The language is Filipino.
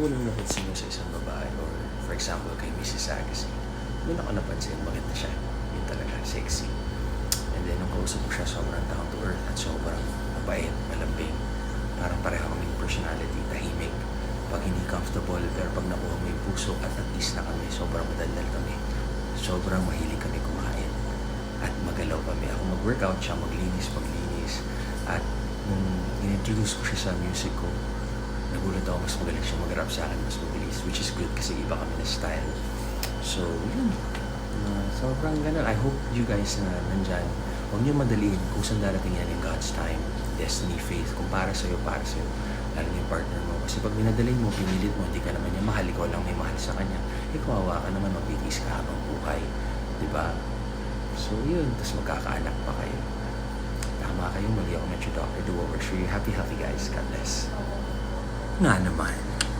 unang napansin mo sa isang babae or for example kay Mrs. Agassi, doon ako napansin, maganda siya. Yun talaga, sexy. And then nung kausap ko siya, sobrang down to earth at sobrang mabait, malambing. Parang pareho kaming personality, tahimik. Pag hindi comfortable, pero pag nakuha mo yung puso at at least na kami, sobrang madaldal kami. Sobrang mahilig kami kumain. At magalaw kami. Ako mag-workout, siya maglinis, paglinis. At nung in-introduce ko siya sa music ko, nagulat ako mas magaling siya mag-rap sa akin, mas mabilis. Which is good kasi iba kami na style. So, yun. Uh, sobrang ganun. I hope you guys na nandyan, huwag niyo madaliin kung saan darating yan in God's time, destiny, faith. Kung para sa'yo, para sa'yo. Lalo yung partner mo. Kasi pag minadalin mo, pinilit mo, hindi ka naman niya mahal, ikaw lang may mahal sa kanya. Eh, kawawa ka naman, magtitiis ka habang buhay. Di ba? So, yun. Tapos magkakaanak pa kayo. Tama kayo, mali ako met your doctor. Do works for you. Happy, happy guys. God bless. Nga naman.